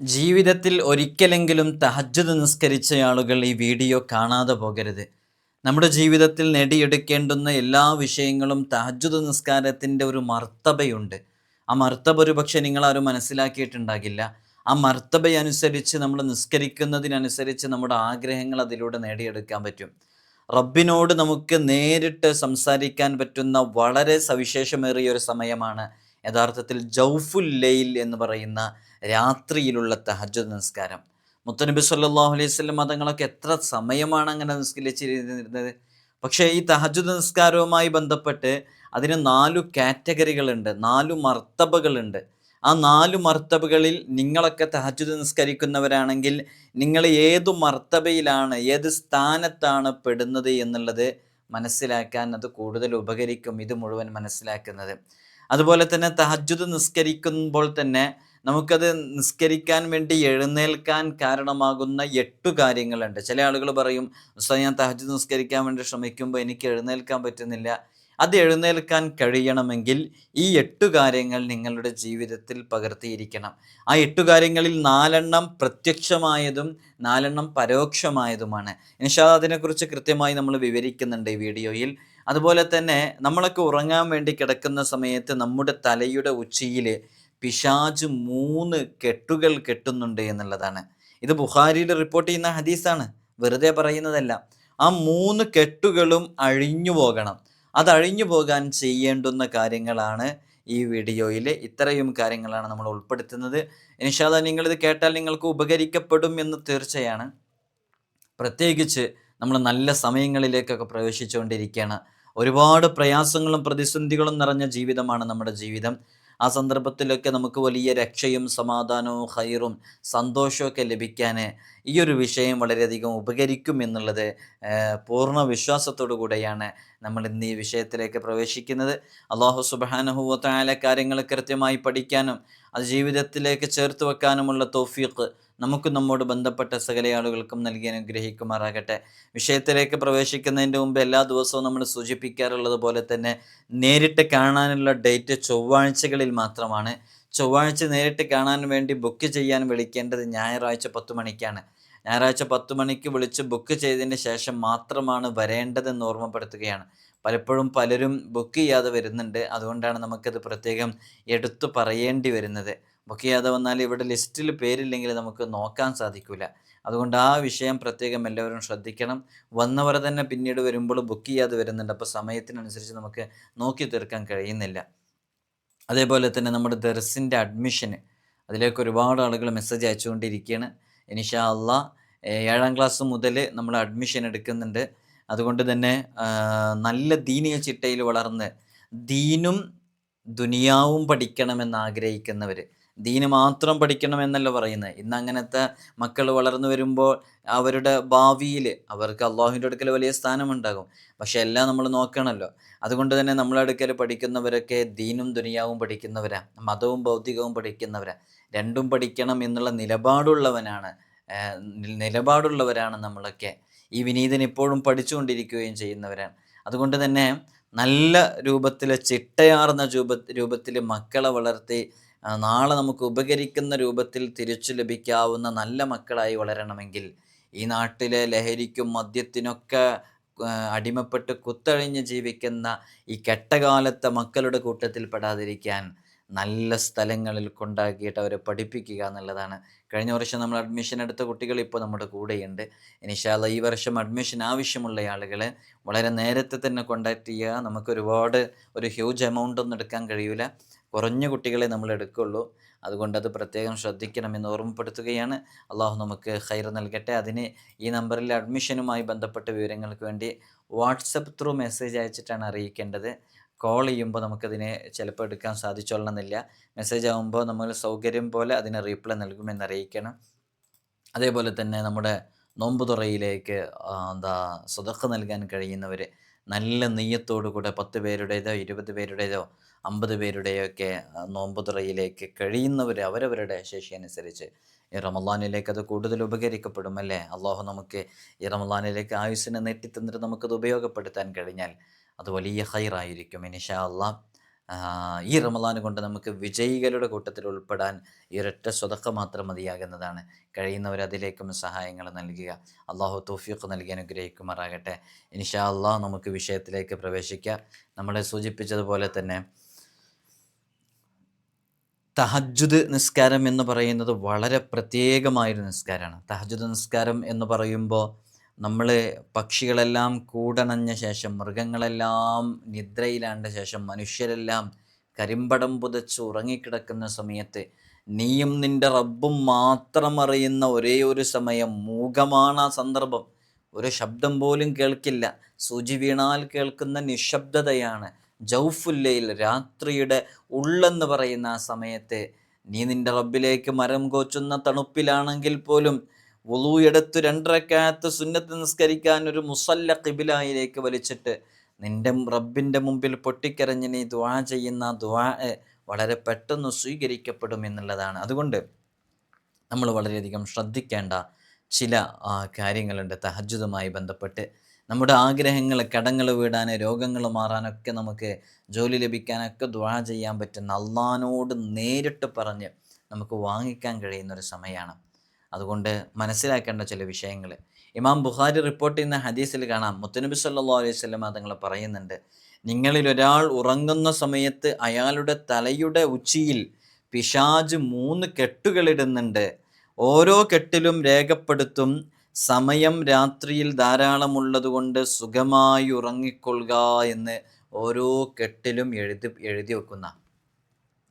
ജീവിതത്തിൽ ഒരിക്കലെങ്കിലും തഹജ്ജുദ് നിസ്കരിച്ച ആളുകൾ ഈ വീഡിയോ കാണാതെ പോകരുത്. നമ്മുടെ ജീവിതത്തിൽ നേടിയെടുക്കേണ്ടുന്ന എല്ലാ വിഷയങ്ങളും തഹജ്ജുദ് നിസ്കാരത്തിന്റെ ഒരു മർത്തബയുണ്ട്. ആ മർത്തബ ഒരു പക്ഷേ നിങ്ങളാരും മനസ്സിലാക്കിയിട്ടുണ്ടാകില്ല. ആ മർത്തബയനുസരിച്ച് നമ്മൾ നിസ്കരിക്കുന്നതിനനുസരിച്ച് നമ്മുടെ ആഗ്രഹങ്ങൾ അതിലൂടെ നേടിയെടുക്കാൻ പറ്റും. റബ്ബിനോട് നമുക്ക് നേരിട്ട് സംസാരിക്കാൻ പറ്റുന്ന വളരെ സവിശേഷമേറിയ ഒരു സമയമാണ് യഥാർത്ഥത്തിൽ ജൗഫുൽ ലൈൽ എന്ന് പറയുന്ന രാത്രിയിലുള്ള തഹജ് നിസ്കാരം. മുത്തനബി സല്ലാഹു അലൈഹി വസല്ലം മതങ്ങളൊക്കെ എത്ര സമയമാണ് അങ്ങനെ നിസ്കരിച്ചിരുന്നത്? പക്ഷേ ഈ തഹജ്ജുദ് നിസ്കാരവുമായി ബന്ധപ്പെട്ട് അതിന് നാലു കാറ്റഗറികളുണ്ട് നാലു മർത്തബകളുണ്ട്. ആ നാലു മർത്തബകളിൽ നിങ്ങളൊക്കെ തഹജ്ജുദ് നിസ്കരിക്കുന്നവരാണെങ്കിൽ നിങ്ങൾ ഏതു മർത്തബയിലാണ് ഏത് സ്ഥാനത്താണ് പെടുന്നത് എന്നുള്ളത് മനസ്സിലാക്കാൻ അത് കൂടുതൽ ഉപകരിക്കും. ഇത് മുഴുവൻ മനസ്സിലാക്കുന്നത്. അതുപോലെ തന്നെ തഹജുദ് നിസ്കരിക്കുമ്പോൾ തന്നെ നമുക്കത് നിസ്കരിക്കാൻ വേണ്ടി എഴുന്നേൽക്കാൻ കാരണമാകുന്ന എട്ടു കാര്യങ്ങളുണ്ട്. ചില ആളുകൾ പറയും ഉസ്താദ് ഞാൻ തഹജ്ജുദ് നിസ്കരിക്കാൻ വേണ്ടി ശ്രമിക്കുമ്പോൾ എനിക്ക് എഴുന്നേൽക്കാൻ പറ്റുന്നില്ല. അത് എഴുന്നേൽക്കാൻ കഴിയണമെങ്കിൽ ഈ എട്ടു കാര്യങ്ങൾ നിങ്ങളുടെ ജീവിതത്തിൽ പകർത്തിയിരിക്കണം. ആ എട്ടു കാര്യങ്ങളിൽ നാലെണ്ണം പ്രത്യക്ഷമായതും നാലെണ്ണം പരോക്ഷമായതുമാണ്. ഇൻഷാ അതിനെക്കുറിച്ച് കൃത്യമായി നമ്മൾ വിവരിക്കുന്നുണ്ട് ഈ വീഡിയോയിൽ. അതുപോലെ തന്നെ നമ്മളൊക്കെ ഉറങ്ങാൻ വേണ്ടി കിടക്കുന്ന സമയത്ത് നമ്മുടെ തലയുടെ ഉച്ചിയിൽ പിശാജ് മൂന്ന് കെട്ടുകൾ കെട്ടുന്നുണ്ട് എന്നുള്ളതാണ്. ഇത് ബുഹാരിയിൽ റിപ്പോർട്ട് ചെയ്യുന്ന ഹദീസാണ്. വെറുതെ പറയുന്നതല്ല. ആ മൂന്ന് കെട്ടുകളും അഴിഞ്ഞു പോകണം. അത് അഴിഞ്ഞു പോകാൻ ചെയ്യേണ്ടുന്ന കാര്യങ്ങളാണ് ഈ വീഡിയോയിൽ ഇത്രയും കാര്യങ്ങളാണ് നമ്മൾ ഉൾപ്പെടുത്തുന്നത്. ഇനിഷാദ നിങ്ങളിത് കേട്ടാൽ നിങ്ങൾക്ക് ഉപകരിക്കപ്പെടും എന്ന് തീർച്ചയാണ്. പ്രത്യേകിച്ച് നമ്മൾ നല്ല സമയങ്ങളിലേക്കൊക്കെ പ്രവേശിച്ചുകൊണ്ടിരിക്കുകയാണ്. ഒരുപാട് പ്രയാസങ്ങളും പ്രതിസന്ധികളും നിറഞ്ഞ ജീവിതമാണ് നമ്മുടെ ജീവിതം. ആ സന്ദർഭത്തിലൊക്കെ നമുക്ക് വലിയ രക്ഷയും സമാധാനവും ഹൈറും സന്തോഷമൊക്കെ ലഭിക്കാൻ ഈ ഒരു വിഷയം വളരെയധികം ഉപകരിക്കും എന്നുള്ളത് പൂർണ വിശ്വാസത്തോടു കൂടെയാണ് നമ്മൾ ഇന്ന് ഈ വിഷയത്തിലേക്ക് പ്രവേശിക്കുന്നത്. അള്ളാഹു സുബാനഹുവത്തായ കാര്യങ്ങൾ കൃത്യമായി പഠിക്കാനും അത് ജീവിതത്തിലേക്ക് ചേർത്ത് വെക്കാനുമുള്ള തോഫീഖ് നമുക്ക് നമ്മോട് ബന്ധപ്പെട്ട സകല ആളുകൾക്കും നൽകി അനുഗ്രഹിക്കുമാറാകട്ടെ. വിഷയത്തിലേക്ക് പ്രവേശിക്കുന്നതിന്റെ മുമ്പ് എല്ലാ ദിവസവും നമ്മൾ സൂചിപ്പിക്കാറുള്ളത് പോലെ തന്നെ നേരിട്ട് കാണാനുള്ള ഡേറ്റ് ചൊവ്വാഴ്ചകളിൽ മാത്രമാണ്. ചൊവ്വാഴ്ച നേരിട്ട് കാണാൻ വേണ്ടി ബുക്ക് ചെയ്യാൻ വിളിക്കേണ്ടത് ഞായറാഴ്ച പത്ത് മണിക്കാണ്. ഞായറാഴ്ച പത്ത് മണിക്ക് വിളിച്ച് ബുക്ക് ചെയ്തതിന് ശേഷം മാത്രമാണ് വരേണ്ടതെന്ന് ഓർമ്മപ്പെടുത്തുകയാണ്. പലപ്പോഴും പലരും ബുക്ക് ചെയ്യാതെ വരുന്നുണ്ട്. അതുകൊണ്ടാണ് നമുക്കത് പ്രത്യേകം എടുത്തു പറയേണ്ടി വരുന്നത്. ബുക്ക് ചെയ്യാതെ വന്നാൽ ഇവിടെ ലിസ്റ്റിൽ പേരില്ലെങ്കിൽ നമുക്ക് നോക്കാൻ സാധിക്കില്ല അതുകൊണ്ട് ആ വിഷയം പ്രത്യേകം എല്ലാവരും ശ്രദ്ധിക്കണം. വന്നവർ തന്നെ പിന്നീട് വരുമ്പോൾ ബുക്ക് ചെയ്യാതെ വരുന്നുണ്ട്. അപ്പോൾ സമയത്തിനനുസരിച്ച് നമുക്ക് നോക്കി തീർക്കാൻ കഴിയുന്നില്ല. അതേപോലെ തന്നെ നമ്മുടെ ദർസിന്റെ അഡ്മിഷന്. അതിലേക്ക് ഒരുപാട് ആളുകൾ മെസ്സേജ് അയച്ചുകൊണ്ടിരിക്കുകയാണ്. ഇനിഷാ അല്ല ഏഴാം ക്ലാസ് മുതൽ നമ്മൾ അഡ്മിഷൻ എടുക്കുന്നുണ്ട്. അതുകൊണ്ട് തന്നെ നല്ല ദീനീയ ചിട്ടയിൽ വളർന്ന് ദീനും ദുനിയാവും പഠിക്കണമെന്ന് ആഗ്രഹിക്കുന്നവർ ദീന് മാത്രം പഠിക്കണമെന്നല്ല പറയുന്നത്. ഇന്ന് അങ്ങനത്തെ മക്കൾ വളർന്നു വരുമ്പോൾ അവരുടെ ഭാവിയിൽ അവർക്ക് അള്ളാഹുവിന്റെ അടുക്കൽ വലിയ സ്ഥാനമുണ്ടാകും. പക്ഷെ എല്ലാം നമ്മൾ നോക്കണമല്ലോ. അതുകൊണ്ട് തന്നെ നമ്മളെ അടുക്കൽ പഠിക്കുന്നവരൊക്കെ ദീനും ദുനിയാവും പഠിക്കുന്നവരാണ് മതവും ഭൗതികവും പഠിക്കുന്നവരാ. രണ്ടും പഠിക്കണം എന്നുള്ള നിലപാടുള്ളവനാണ് നിലപാടുള്ളവരാണ് നമ്മളൊക്കെ. ഈ വിനീതൻ ഇപ്പോഴും പഠിച്ചുകൊണ്ടിരിക്കുകയും ചെയ്യുന്നവരാണ് അതുകൊണ്ട് തന്നെ നല്ല രൂപത്തിൽ ചിട്ടയാർന്ന രൂപ രൂപത്തിൽ മക്കളെ വളർത്തി നാളെ നമുക്ക് ഉപകരിക്കുന്ന രൂപത്തിൽ തിരിച്ചു ലഭിക്കാവുന്ന നല്ല മക്കളായി വളരണമെങ്കിൽ ഈ നാട്ടിലെ ലഹരിക്കും മദ്യത്തിനൊക്കെ അടിമപ്പെട്ട് കുത്തഴിഞ്ഞ് ജീവിക്കുന്ന ഈ കെട്ടകാലത്തെ മക്കളുടെ കൂട്ടത്തിൽ പെടാതിരിക്കാൻ നല്ല സ്ഥലങ്ങളിൽ കൊണ്ടാക്കിയിട്ട് അവരെ പഠിപ്പിക്കുക എന്നുള്ളതാണ്. കഴിഞ്ഞ വർഷം നമ്മൾ അഡ്മിഷൻ എടുത്ത കുട്ടികൾ ഇപ്പോൾ നമ്മുടെ കൂടെയുണ്ട്. ഇനിഷാല്ല ഈ വർഷം അഡ്മിഷൻ ആവശ്യമുള്ള ആളുകൾ വളരെ നേരത്തെ തന്നെ കോണ്ടാക്ട് ചെയ്യുക. നമുക്ക് ഒരുപാട് ഒരു ഹ്യൂജ് എമൗണ്ട് ഒന്നും എടുക്കാൻ കഴിയില്ല കുറഞ്ഞ കുട്ടികളെ നമ്മൾ എടുക്കുള്ളൂ. അതുകൊണ്ട് അത് പ്രത്യേകം ശ്രദ്ധിക്കണമെന്ന് ഓർമ്മപ്പെടുത്തുകയാണ്. അള്ളാഹു നമുക്ക് ഹൈർ നൽകട്ടെ. അതിന് ഈ നമ്പറിൽ അഡ്മിഷനുമായി ബന്ധപ്പെട്ട വിവരങ്ങൾക്ക് വേണ്ടി വാട്സപ്പ് ത്രൂ മെസ്സേജ് അയച്ചിട്ടാണ് അറിയിക്കേണ്ടത്. കോൾ ചെയ്യുമ്പോൾ നമുക്കതിനെ ചിലപ്പോൾ എടുക്കാൻ സാധിച്ചോളണമെന്നില്ല. മെസ്സേജ് ആകുമ്പോൾ നമ്മൾ സൗകര്യം പോലെ അതിന് റീപ്ലൈ നൽകുമെന്ന് അറിയിക്കണം. അതേപോലെ തന്നെ നമ്മുടെ നോമ്പ് തുറയിലേക്ക് എന്താ സ്വതക്ക നൽകാൻ കഴിയുന്നവർ നല്ല നെയ്യത്തോടു കൂടെ പത്ത് പേരുടേതോ ഇരുപത് പേരുടേതോ അമ്പത് പേരുടെയൊക്കെ നോമ്പുതുറയിലേക്ക് കഴിയുന്നവർ അവരവരുടെ ശേഷി അനുസരിച്ച് ഈ റമലാനിലേക്ക് അത് കൂടുതൽ ഉപകരിക്കപ്പെടും അല്ലേ? അള്ളാഹു നമുക്ക് ഈ റമലാനിലേക്ക് ആയുസ്സിനെ നെട്ടിത്തന്നിട്ട് നമുക്കത് ഉപയോഗപ്പെടുത്താൻ കഴിഞ്ഞാൽ അത് വലിയ ഹൈറായിരിക്കും ഇനിഷാ അള്ളാഹ് ആ, ഈ റമലാൻ കൊണ്ട് നമുക്ക് വിജയികളുടെ കൂട്ടത്തിൽ ഉൾപ്പെടാൻ ഈ ഒരൊറ്റ സ്വതക്ക മാത്രം മതിയാകുന്നതാണ്. കഴിയുന്നവർ അതിലേക്കും സഹായങ്ങൾ നൽകുക. അള്ളാഹു തോഫിയൊക്കെ നൽകി അനുഗ്രഹിക്കുമാറാകട്ടെ. ഇൻഷാ അള്ളാഹ് നമുക്ക് വിഷയത്തിലേക്ക് പ്രവേശിക്കാം. നമ്മളെ സൂചിപ്പിച്ചതുപോലെ തന്നെ തഹജുദ് നിസ്കാരം എന്ന് പറയുന്നത് വളരെ പ്രത്യേകമായൊരു നിസ്കാരമാണ്. തഹജുദ് നിസ്കാരം എന്ന് പറയുമ്പോൾ നമ്മൾ പക്ഷികളെല്ലാം കൂടണഞ്ഞ ശേഷം മൃഗങ്ങളെല്ലാം നിദ്രയിലാണ്ട ശേഷം മനുഷ്യരെല്ലാം കരിമ്പടം പുതച്ച് ഉറങ്ങിക്കിടക്കുന്ന സമയത്ത് നീയും നിന്റെ റബ്ബും മാത്രം അറിയുന്ന ഒരേ ഒരു സമയം മൂകമാണ് ആ സന്ദർഭം. ഒരു ശബ്ദം പോലും കേൾക്കില്ല. സൂചി വീണാൽ കേൾക്കുന്ന നിശബ്ദതയാണ്. ജൗഫുല്ലയിൽ രാത്രിയുടെ ഉള്ളെന്ന് പറയുന്ന ആ സമയത്ത് നീ നിന്റെ റബ്ബിലേക്ക് മരം കോച്ചുന്ന തണുപ്പിലാണെങ്കിൽ പോലും വുളു എടുത്ത് രണ്ടരക്കാലത്ത് സുന്നത്ത് നിസ്കരിക്കാൻ ഒരു മുസല്ല കിബിലായിലേക്ക് വലിച്ചിട്ട് നിന്റെ റബ്ബിന്റെ മുമ്പിൽ പൊട്ടിക്കരഞ്ഞ് നീ ദ്വാ ചെയ്യുന്ന ദ്വാ വളരെ പെട്ടെന്ന് സ്വീകരിക്കപ്പെടും എന്നുള്ളതാണ്. അതുകൊണ്ട് നമ്മൾ വളരെയധികം ശ്രദ്ധിക്കേണ്ട ചില കാര്യങ്ങളുണ്ട് തഹജുദുമായി ബന്ധപ്പെട്ട്. നമ്മുടെ ആഗ്രഹങ്ങൾ കടങ്ങൾ വീടാൻ രോഗങ്ങൾ മാറാനൊക്കെ നമുക്ക് ജോലി ലഭിക്കാനൊക്കെ ദ്വാ ചെയ്യാൻ പറ്റുന്ന അള്ളഹാനോട് നേരിട്ട് പറഞ്ഞ് നമുക്ക് വാങ്ങിക്കാൻ കഴിയുന്ന ഒരു സമയമാണ് അതുകൊണ്ട് മനസ്സിലാക്കേണ്ട ചില വിഷയങ്ങൾ ഇമാം ബുഖാരി റിപ്പോർട്ട് ചെയ്യുന്ന ഹദീസിൽ കാണാം. മുത്തനബി സല്ലാ അലൈഹി സ്വലം തങ്ങൾ പറയുന്നുണ്ട് നിങ്ങളിൽ ഒരാൾ ഉറങ്ങുന്ന സമയത്ത് അയാളുടെ തലയുടെ ഉച്ചിയിൽ പിശാജ് മൂന്ന് കെട്ടുകളിടുന്നുണ്ട് ഓരോ കെട്ടിലും രേഖപ്പെടുത്തും സമയം രാത്രിയിൽ ധാരാളമുള്ളതുകൊണ്ട് സുഖമായി ഉറങ്ങിക്കൊള്ളുക എന്ന് ഓരോ കെട്ടിലും എഴുതി എഴുതി വെക്കുന്ന.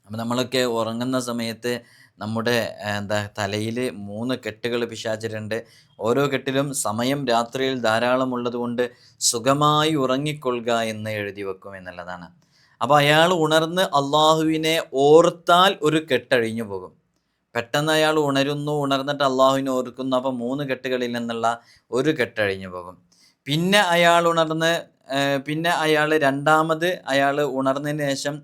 അപ്പം നമ്മളൊക്കെ ഉറങ്ങുന്ന സമയത്ത് നമ്മുടെ എന്താ തലയിൽ മൂന്ന് കെട്ടുകൾ പിശാചിട്ടുണ്ട്. ഓരോ കെട്ടിലും സമയം രാത്രിയിൽ ധാരാളമുള്ളത് കൊണ്ട് സുഖമായി ഉറങ്ങിക്കൊള്ളുക എന്ന് എഴുതി വെക്കും എന്നുള്ളതാണ്. അപ്പോൾ അയാൾ ഉണർന്ന് അള്ളാഹുവിനെ ഓർത്താൽ ഒരു കെട്ടഴിഞ്ഞു പോകും. പെട്ടെന്ന് അയാൾ ഉണരുന്നു. ഉണർന്നിട്ട് അള്ളാഹുവിനെ ഓർക്കുന്നു. അപ്പോൾ മൂന്ന് കെട്ടുകളിൽ നിന്നുള്ള ഒരു കെട്ടഴിഞ്ഞു പോകും. പിന്നെ അയാൾ ഉണർന്ന് പിന്നെ അയാൾ രണ്ടാമത് അയാൾ ഉണർന്നതിന് ശേഷം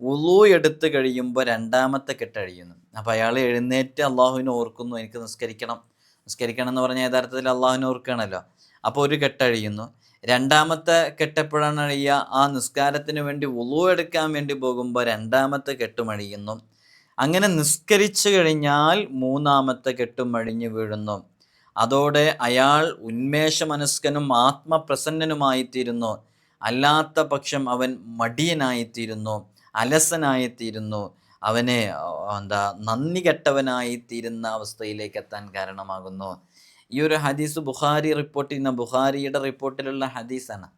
ഉളു എടുത്ത് കഴിയുമ്പോൾ രണ്ടാമത്തെ കെട്ടഴിയുന്നു അപ്പോൾ അയാൾ എഴുന്നേറ്റ് അള്ളാഹുവിനെ ഓർക്കുന്നു. എനിക്ക് നിസ്കരിക്കണം. നിസ്കരിക്കണം എന്ന് പറഞ്ഞാൽ യഥാർത്ഥത്തിൽ അള്ളാഹുവിനെ ഓർക്കുകയാണല്ലോ. അപ്പോൾ ഒരു കെട്ടഴിയുന്നു രണ്ടാമത്തെ കെട്ടെപ്പോഴാണ് അഴിയുക? ആ നിസ്കാരത്തിന് വേണ്ടി ഉളു എടുക്കാൻ വേണ്ടി പോകുമ്പോൾ രണ്ടാമത്തെ കെട്ടും അഴിയുന്നു. അങ്ങനെ നിസ്കരിച്ചു കഴിഞ്ഞാൽ മൂന്നാമത്തെ കെട്ടും അഴിഞ്ഞു വീഴുന്നു. അതോടെ അയാൾ ഉന്മേഷമനസ്കനും ആത്മപ്രസന്നനുമായിത്തീരുന്നു. അല്ലാത്ത പക്ഷം അവൻ മടിയനായിത്തീരുന്നു. അലസനായിത്തീരുന്നു. അവനെ എന്താ നന്ദി കെട്ടവനായിത്തീരുന്ന അവസ്ഥയിലേക്ക് എത്താൻ കാരണമാകുന്നു. ഈ ഒരു ഹദീസ് ബുഖാരി റിപ്പോർട്ട് ചെയ്യുന്ന ബുഖാരിയുടെ റിപ്പോർട്ടിലുള്ള ഹദീസാണ്.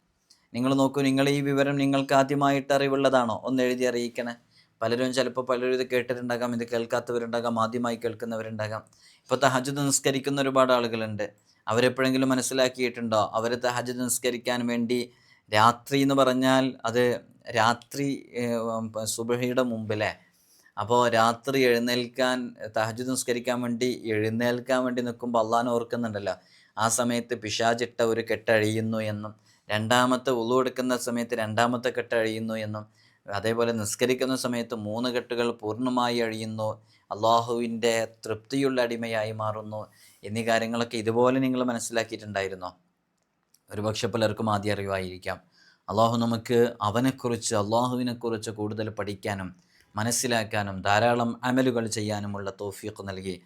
നിങ്ങൾ നോക്കൂ നിങ്ങൾ ഈ വിവരം നിങ്ങൾക്ക് ആദ്യമായിട്ട് അറിവുള്ളതാണോ? ഒന്ന് എഴുതി അറിയിക്കണേ. പലരും ചിലപ്പോൾ പലരും ഇത് കേട്ടിട്ടുണ്ടാകാം ഇത് കേൾക്കാത്തവരുണ്ടാകാം ആദ്യമായി കേൾക്കുന്നവരുണ്ടാകാം. ഇപ്പോൾ തഹജുദ് നിസ്കരിക്കുന്ന ഒരുപാട് ആളുകളുണ്ട്. അവരെപ്പോഴെങ്കിലും മനസ്സിലാക്കിയിട്ടുണ്ടോ? അവർ തഹജുദ് നിസ്കരിക്കാൻ വേണ്ടി രാത്രി എന്ന് പറഞ്ഞാൽ അത് രാത്രി സുബഹയുടെ മുമ്പിലെ. അപ്പോൾ രാത്രി എഴുന്നേൽക്കാൻ തഹജുദ് നിസ്കരിക്കാൻ വേണ്ടി എഴുന്നേൽക്കാൻ വേണ്ടി നിൽക്കുമ്പോൾ അള്ളാൻ ഓർക്കുന്നുണ്ടല്ലോ. ആ സമയത്ത് പിശാചിട്ട ഒരു കെട്ടഴിയുന്നു എന്നും രണ്ടാമത്തെ ഉളു എടുക്കുന്ന സമയത്ത് രണ്ടാമത്തെ കെട്ടഴിയുന്നു എന്നും. അതേപോലെ നിസ്കരിക്കുന്ന സമയത്ത് മൂന്ന് കെട്ടുകൾ പൂർണമായി അഴിയുന്നു. അള്ളാഹുവിന്റെ തൃപ്തിയുള്ള അടിമയായി മാറുന്നു എന്നീ കാര്യങ്ങളൊക്കെ ഇതുപോലെ നിങ്ങൾ മനസ്സിലാക്കിയിട്ടുണ്ടായിരുന്നോ? ഒരുപക്ഷെ പലർക്കും ആദ്യം അറിവായിരിക്കാം. അള്ളാഹു നമുക്ക് അവനെക്കുറിച്ച് അള്ളാഹുവിനെക്കുറിച്ച് കൂടുതൽ പഠിക്കാനും മനസ്സിലാക്കാനും ധാരാളം അമലുകൾ ചെയ്യാനുമുള്ള തോഫീഖ് നൽകി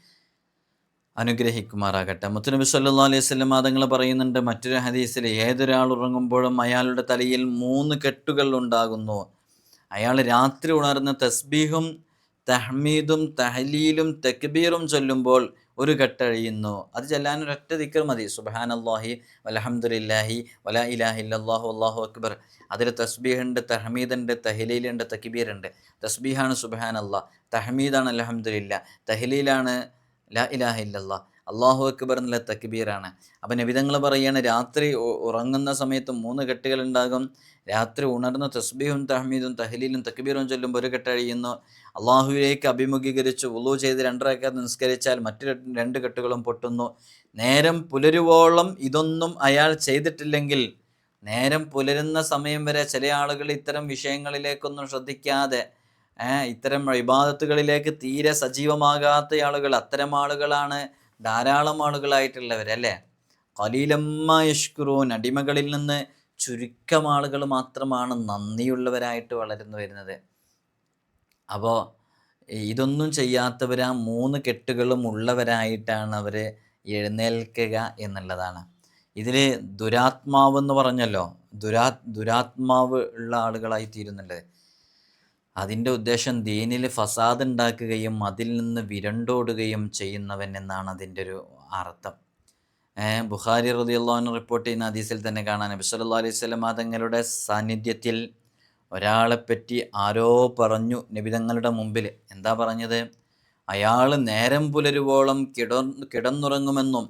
അനുഗ്രഹിക്കുമാറാകട്ടെ. മുത്തുനബി സല്ലാ അലൈഹി സ്വലം അതങ്ങൾ പറയുന്നുണ്ട് മറ്റൊരു ഹദീസിൽ ഏതൊരാൾ ഉറങ്ങുമ്പോഴും അയാളുടെ തലയിൽ മൂന്ന് കെട്ടുകൾ ഉണ്ടാകുന്നു. അയാൾ രാത്രി ഉണർന്ന് തസ്ബീഹും തഹ്മീദും തഹലീലും തക്ബീറും ചൊല്ലുമ്പോൾ ഒരു കെട്ടഴിയുന്നു അത് ചെല്ലാൻ ഒരൊറ്റ ദിക്കർ മതി. സുബാൻ അള്ളാഹി വലഹമുല്ലാഹി വല ഇലാഹില്ലാഹു അള്ളാഹു അക്ബർ. അതിൽ തസ്ബീഹുണ്ട് തഹമീദുണ്ട് തഹലീലുണ്ട് തക്ബീറുണ്ട്. തസ്ബീഹാണ് സുബാൻ അള്ളാഹ് തഹമീദാണ് അലഹമുല്ല തഹലീലാണ് ല ഇലാഹ ഇല്ലല്ലാ അള്ളാഹു അക്ബർ എന്നുള്ള തക്ബീറാണ്. അപ്പം നബിതങ്ങൾ പറയുകയാണ് രാത്രി ഉറങ്ങുന്ന സമയത്ത് മൂന്ന് കെട്ടുകൾ ഉണ്ടാകും. രാത്രി ഉണർന്ന് തസ്ബീഹും തഹമീദും തഹലീലും തക്ബീറും ചൊല്ലുമ്പോൾ ഒരു കെട്ട് അഴിയുന്നു. അള്ളാഹുവിലേക്ക് അഭിമുഖീകരിച്ച് ഉളു ചെയ്ത് രണ്ടരക്കാർ നിസ്കരിച്ചാൽ മറ്റു രണ്ട് കെട്ടുകളും പൊട്ടുന്നു. നേരം പുലരുവോളം ഇതൊന്നും അയാൾ ചെയ്തിട്ടില്ലെങ്കിൽ നേരം പുലരുന്ന സമയം വരെ ചില ആളുകൾ ഇത്തരം വിഷയങ്ങളിലേക്കൊന്നും ശ്രദ്ധിക്കാതെ ഇത്തരം ഇബാദത്തുകളിലേക്ക് തീരെ സജീവമാകാത്ത ആളുകൾ അത്തരം ആളുകളാണ് ധാരാളം ആളുകളായിട്ടുള്ളവർ അല്ലേ? കലീലമ്മ യഷ്കുറൂൻ അടിമകളിൽ നിന്ന് ചുരുക്കം ആളുകൾ മാത്രമാണ് നന്ദിയുള്ളവരായിട്ട് വളർന്നു വരുന്നത്. അപ്പോൾ ഇതൊന്നും ചെയ്യാത്തവരാ മൂന്ന് കെട്ടുകളും ഉള്ളവരായിട്ടാണ് അവർ എഴുന്നേൽക്കുക എന്നുള്ളതാണ്. ഇതിൽ ദുരാത്മാവ് എന്ന് പറഞ്ഞല്ലോ ദുരാ ദുരാത്മാവ് ഉള്ള ആളുകളായി തീരുന്നുണ്ട്. അതിന്റെ ഉദ്ദേശം ദീനിൽ ഫസാദ് ഉണ്ടാക്കുകയും അതിൽ നിന്ന് വിരണ്ടോടുകയും ചെയ്യുന്നവൻ എന്നാണ് അതിന്റെ ഒരു അർത്ഥം. ബുഖാരി റളിയല്ലാഹു റിപ്പോർട്ട് ചെയ്യുന്ന ഹദീസിൽ തന്നെ കാണാൻ നബി സല്ലല്ലാഹു അലൈഹി വസല്ലം തങ്ങളുടെ സാന്നിധ്യത്തിൽ ഒരാളെപ്പറ്റി ആരോ പറഞ്ഞു നബിതങ്ങളുടെ മുമ്പിൽ. എന്താ പറഞ്ഞത്? അയാൾ നേരം പുലരുവോളം കിട കിടന്നുറങ്ങുമെന്നും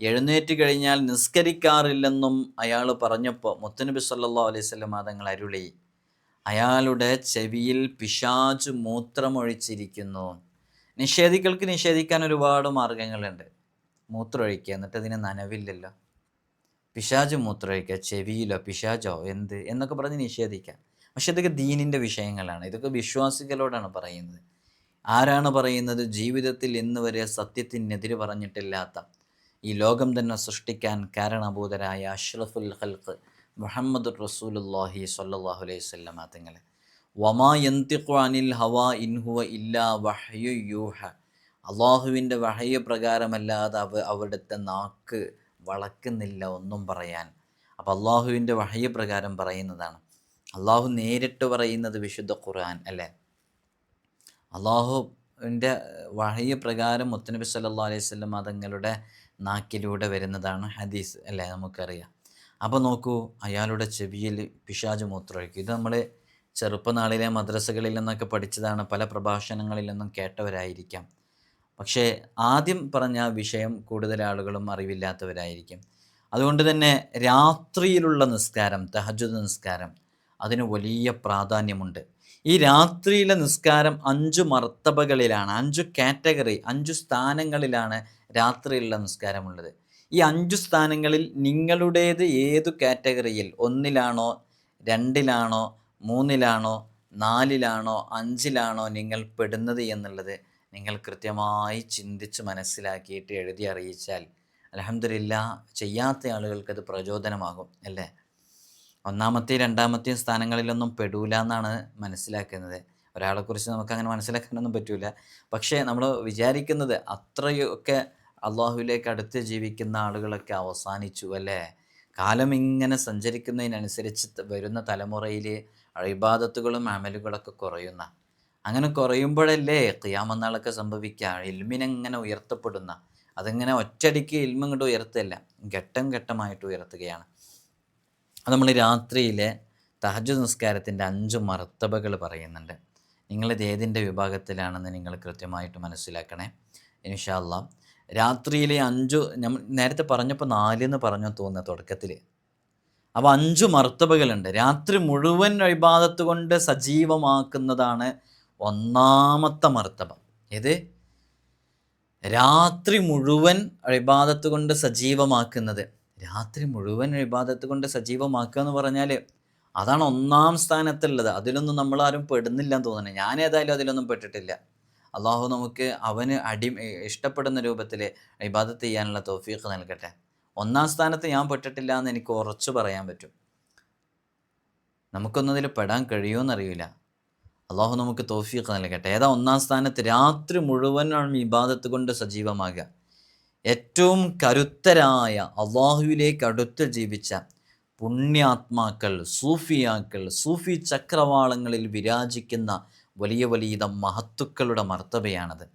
എഴുന്നേറ്റ് കഴിഞ്ഞാൽ നിസ്കരിക്കാറില്ലെന്നും അയാൾ പറഞ്ഞപ്പോൾ മുത്തനബി സല്ലല്ലാഹു അലൈഹി വസല്ലം തങ്ങൾ അരുളി. അയാളുടെ ചെവിയിൽ പിശാച് മൂത്രമൊഴിച്ചിരിക്കുന്നു. നിഷേധികൾക്ക് നിഷേധിക്കാൻ ഒരുപാട് മാർഗങ്ങളുണ്ട്. മൂത്രമൊഴിക്കുക എന്നിട്ട് അതിന് നനവില്ലല്ലോ. പിശാജ് മൂത്രമൊഴിക്കുക ചെവിയിലോ പിശാജോ എന്ത് എന്നൊക്കെ പറഞ്ഞ് നിഷേധിക്കാം. പക്ഷെ ഇതൊക്കെ ദീനിന്റെ വിഷയങ്ങളാണ്. ഇതൊക്കെ വിശ്വാസികളോടാണ് പറയുന്നത്. ആരാണ് പറയുന്നത്? ജീവിതത്തിൽ ഇന്ന് വരെ സത്യത്തിനെതിരെ പറഞ്ഞിട്ടില്ലാത്ത ഈ ലോകം തന്നെ സൃഷ്ടിക്കാൻ കാരണഭൂതരായ അഷ്റഫുൽ ഹൽക്ക് മുഹമ്മദ് റസൂലുല്ലാഹി സ്വല്ലല്ലാഹു അലൈഹി സ്വല്ലാ തങ്ങൾ വമാ യന്തിഖു അനിൽ ഹവ ഇൻഹുവ ഇല്ലാ വഹയു യൂഹ. അള്ളാഹുവിന്റെ വഹയ പ്രകാരമല്ലാതെ അവ അവിടുത്തെ നാക്ക് വളക്കുന്നില്ല ഒന്നും പറയാൻ. അപ്പോൾ അള്ളാഹുവിന്റെ വഹയ പ്രകാരം പറയുന്നതാണ്. അള്ളാഹു നേരിട്ട് പറയുന്നത് വിശുദ്ധ ഖുർആൻ അല്ലേ? അള്ളാഹുവിന്റെ വഹയ പ്രകാരം മുത്തനബി സല്ലാ അലൈഹി വസല്ലം തങ്ങളുടെ നാക്കിലൂടെ വരുന്നതാണ് ഹദീസ് അല്ലേ? നമുക്കറിയാം. അപ്പോൾ നോക്കൂ അയാളുടെ ചെവിയിൽ പിശാജ് മൂത്രമൊഴിക്കും. ഇത് നമ്മൾ ചെറുപ്പനാളിലെ മദ്രസകളിൽ നിന്നൊക്കെ പഠിച്ചതാണ്. പല പ്രഭാഷണങ്ങളിൽ നിന്നും കേട്ടവരായിരിക്കാം. പക്ഷേ ആദ്യം പറഞ്ഞ വിഷയം കൂടുതൽ ആളുകളും അറിവില്ലാത്തവരായിരിക്കും. അതുകൊണ്ട് തന്നെ രാത്രിയിലുള്ള നിസ്കാരം തഹജുദ് നിസ്കാരം അതിന് വലിയ പ്രാധാന്യമുണ്ട്. ഈ രാത്രിയിലെ നിസ്കാരം അഞ്ചു മർത്തബകളിലാണ് അഞ്ചു കാറ്റഗറി അഞ്ചു സ്ഥാനങ്ങളിലാണ് രാത്രിയിലുള്ള നിസ്കാരമുള്ളത്. ഈ അഞ്ചു സ്ഥാനങ്ങളിൽ നിങ്ങളുടേത് ഏതു കാറ്റഗറിയിൽ? ഒന്നിലാണോ രണ്ടിലാണോ മൂന്നിലാണോ നാലിലാണോ അഞ്ചിലാണോ നിങ്ങൾ പെടുന്നത് എന്നുള്ളത് നിങ്ങൾ കൃത്യമായി ചിന്തിച്ച് മനസ്സിലാക്കിയിട്ട് എഴുതി അറിയിച്ചാൽ അലഹമില്ല ചെയ്യാത്ത ആളുകൾക്കത് പ്രചോദനമാകും അല്ലേ? ഒന്നാമത്തെയും രണ്ടാമത്തെയും സ്ഥാനങ്ങളിലൊന്നും പെടൂല എന്നാണ് മനസ്സിലാക്കുന്നത്. ഒരാളെക്കുറിച്ച് നമുക്ക് അങ്ങനെ മനസ്സിലാക്കാനൊന്നും പറ്റൂല. പക്ഷേ നമ്മൾ വിചാരിക്കുന്നത് അത്രയൊക്കെ അള്ളാഹുവിലേക്ക് അടുത്ത് ജീവിക്കുന്ന ആളുകളൊക്കെ അവസാനിച്ചു അല്ലേ? കാലം ഇങ്ങനെ സഞ്ചരിക്കുന്നതിനനുസരിച്ച് വരുന്ന തലമുറയിൽ അഴിബാദത്തുകളും അമലുകളൊക്കെ കുറയുന്ന. അങ്ങനെ കുറയുമ്പോഴല്ലേ ഖിയാമന്നാളൊക്കെ സംഭവിക്കുക. ഇൽമിനെങ്ങനെ ഉയർത്തപ്പെടുന്ന. അതിങ്ങനെ ഒറ്റടിക്ക് ഇൽമ ഇങ്ങോട്ട് ഉയർത്തല്ല ഘട്ടം ഘട്ടമായിട്ട് ഉയർത്തുകയാണ്. അത് നമ്മൾ രാത്രിയിലെ തഹജ് നിസ്കാരത്തിന്റെ അഞ്ച് മർത്തബകൾ പറയുന്നുണ്ട്. നിങ്ങളിത് ഏതിന്റെ വിഭാഗത്തിലാണെന്ന് നിങ്ങൾ കൃത്യമായിട്ട് മനസ്സിലാക്കണേ. ഇൻഷാല്ല രാത്രിയിലെ അഞ്ചു നമ്മൾ നേരത്തെ പറഞ്ഞപ്പോൾ നാലെന്ന് പറഞ്ഞു തോന്നുന്നു തുടക്കത്തിൽ അപ്പോൾ അഞ്ചു മർത്തബകളുണ്ട്. രാത്രി മുഴുവൻ ഇബാദത്ത് കൊണ്ട് സജീവമാക്കുന്നതാണ് ഒന്നാമത്തെ മർത്തബ. ഏത്? രാത്രി മുഴുവൻ ഇബാദത്ത് കൊണ്ട് സജീവമാക്കുന്നത്. രാത്രി മുഴുവൻ ഇബാദത്ത് കൊണ്ട് സജീവമാക്കുക എന്ന് പറഞ്ഞാൽ അതാണ് ഒന്നാം സ്ഥാനത്തുള്ളത്. അതിലൊന്നും നമ്മളാരും പെടുന്നില്ല എന്ന് തോന്നുന്നത് ഞാൻ ഏതായാലും അതിലൊന്നും പെട്ടിട്ടില്ല. അള്ളാഹു നമുക്ക് അവന് അടി ഇഷ്ടപ്പെടുന്ന രൂപത്തിൽ ഇബാദത്ത് ചെയ്യാനുള്ള തോഫീഖ് നൽകട്ടെ. ഒന്നാം സ്ഥാനത്ത് ഞാൻ പെട്ടിട്ടില്ല എന്ന് എനിക്ക് ഉറച്ചു പറയാൻ പറ്റും. നമുക്കൊന്നതിൽ പെടാൻ കഴിയുമെന്നറിയില്ല. അള്ളാഹു നമുക്ക് തോഫീഖ് നൽകട്ടെ. ഏതാ ഒന്നാം സ്ഥാനത്ത്? രാത്രി മുഴുവനാണ് ഇബാദത്ത് കൊണ്ട് സജീവമാകുക. ഏറ്റവും കരുത്തരായ അള്ളാഹുവിലേക്ക് അടുത്ത് ജീവിച്ച പുണ്യാത്മാക്കൾ സൂഫിയാക്കൾ സൂഫി ചക്രവാളങ്ങളിൽ വിരാജിക്കുന്ന വലിയ വലിയ മഹത്തുക്കളുടെ മർത്തബയാണത്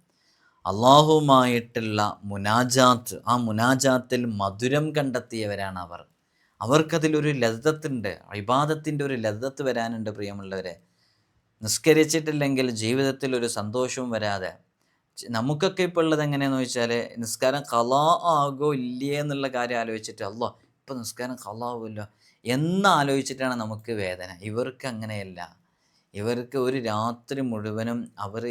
അള്ളാഹുവുമായിട്ടുള്ള മുനാജാത്ത് ആ മുനാജാത്തിൽ മധുരം കണ്ടെത്തിയവരാണ് അവർ. അവർക്കതിലൊരു ലതത്തുണ്ട് അഭിബാദത്തിന്റെ ഒരു ലതത്ത് വരാനുണ്ട് പ്രിയമുള്ളവരെ. നിസ്കരിച്ചിട്ടില്ലെങ്കിൽ ജീവിതത്തിൽ ഒരു സന്തോഷവും വരാതെ. നമുക്കൊക്കെ ഇപ്പോൾ ഉള്ളത് എങ്ങനെയാണെന്ന് വെച്ചാൽ നിസ്കാരം കലാ ആകോ ഇല്ലേ എന്നുള്ള കാര്യം ആലോചിച്ചിട്ട് അല്ലോ ഇപ്പം നിസ്കാരം കലാവുമല്ലോ എന്നാലോചിച്ചിട്ടാണ് നമുക്ക് വേദന. ഇവർക്ക് അങ്ങനെയല്ല. ഇവർക്ക് ഒരു രാത്രി മുഴുവനും അവർ